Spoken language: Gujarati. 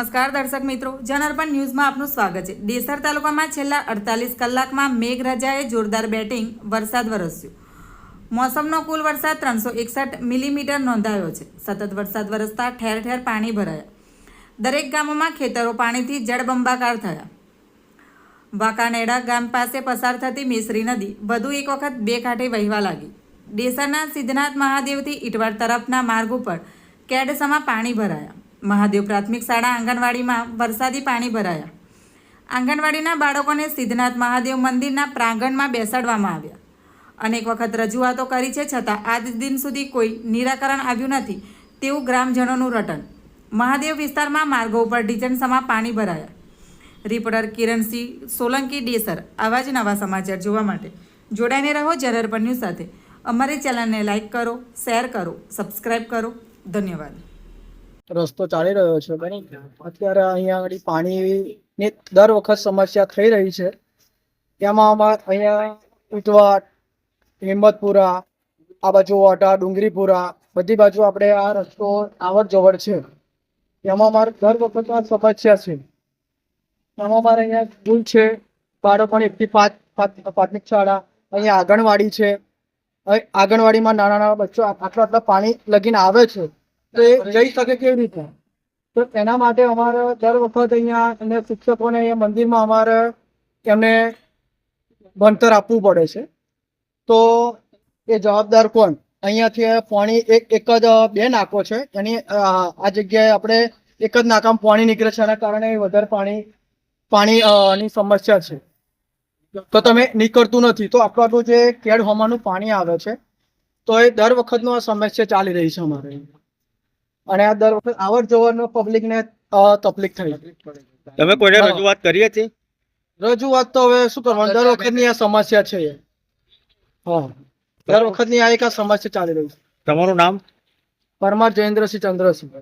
નમસ્કાર દર્શક મિત્રો જનઅર્પણ ન્યૂઝમાં આપનું સ્વાગત છે. દેસર તાલુકામાં છેલ્લા અડતાલીસ કલાકમાં મેઘરાજાએ જોરદાર બેટિંગ વરસાદ વરસ્યો. મોસમનો કુલ વરસાદ ત્રણસો એકસઠ મિલીમીટર નોંધાયો છે. સતત વરસાદ વરસતા ઠેર ઠેર પાણી ભરાયા. દરેક ગામોમાં ખેતરો પાણીથી જળબંબાકાર થયા. વાંકાનેડા ગામ પાસે પસાર થતી મેસરી નદી વધુ એક વખત બે કાંઠે વહેવા લાગી. ડેસરના સિદ્ધનાથ મહાદેવથી ઇટવાડ તરફના માર્ગ ઉપર કેડસમાં પાણી ભરાયા. મહાદેવ પ્રાથમિક શાળા આંગણવાડીમાં વરસાદી પાણી ભરાયા. આંગણવાડીના બાળકોને સિદ્ધનાથ મહાદેવ મંદિરના પ્રાંગણમાં બેસાડવામાં આવ્યા. અનેક વખત રજૂઆતો કરી છે, છતાં આજ દિન સુધી કોઈ નિરાકરણ આવ્યું નથી તેવું ગ્રામજનોનું રટન મહાદેવ વિસ્તારમાં માર્ગો ઉપર ડિઝનસમાં પાણી ભરાયા. રિપોર્ટર કિરણસિંહ સોલંકી, ડેસર, આવા જ નવા સમાચાર જોવા માટે જોડાઈને રહો જરર ન્યૂઝ સાથે. અમારી ચેનલને લાઇક કરો, શેર કરો, સબસ્ક્રાઇબ કરો. ધન્યવાદ. રસ્તો ચાલી રહ્યો છે અત્યારે અહીંયા આગળ પાણીની દર વખત સમસ્યા થઈ રહી છે. એમાં અહીંયા ઉતવાટ હિંમતપુરા, આ બાજુ વાટા ડુંગરીપુરા, બધી બાજુ આપણે આ રસ્તો આવર જવર છે. એમાં અમારે દર વખત આ સમસ્યા છે. એમાં અમારે અહીંયા સ્કૂલ છે બાળકોની એકથી પાંચ પ્રાથમિક શાળા, અહીંયા આંગણવાડી છે. આંગણવાડીમાં નાના નાના બચ્ચો આટલા આટલા પાણી લગીને આવે છે. તો એ જઈ શકે કેવી રીતે? તો એના માટે અમારે દર વખત અહીંયા અને શિક્ષકોને અહીંયા મંદિરમાં અમારે એમને ભણતર આપવું પડે છે. તો એ જવાબદાર કોણ? અહીંયાથી પાણી એક એક જ બે નાકો છે. એની, આ જગ્યાએ આપણે એક જ નાકામાં પાણી નીકળે છે. એના કારણે વધારે પાણી, પાણીની સમસ્યા છે. તો તમે નીકળતું નથી. તો આટલું જે કેડ હોમાનું પાણી આવે છે, તો એ દર વખતનો આ સમસ્યા ચાલી રહી છે અમારે. અને આ દર વખત આવર જવરનો પબ્લિકને તકલીફ થઈ. તમે કોઈને રજૂઆત કરી હતી રજૂઆત તો હવે શું કરવાનું? દર વખતની આ સમસ્યા છે. હા. દર વખતની આ એક આ સમસ્યા ચાલી રહી છે. તમારું નામ? પરમાર જયેન્દ્રસિંહ ચંદ્રસિંહ.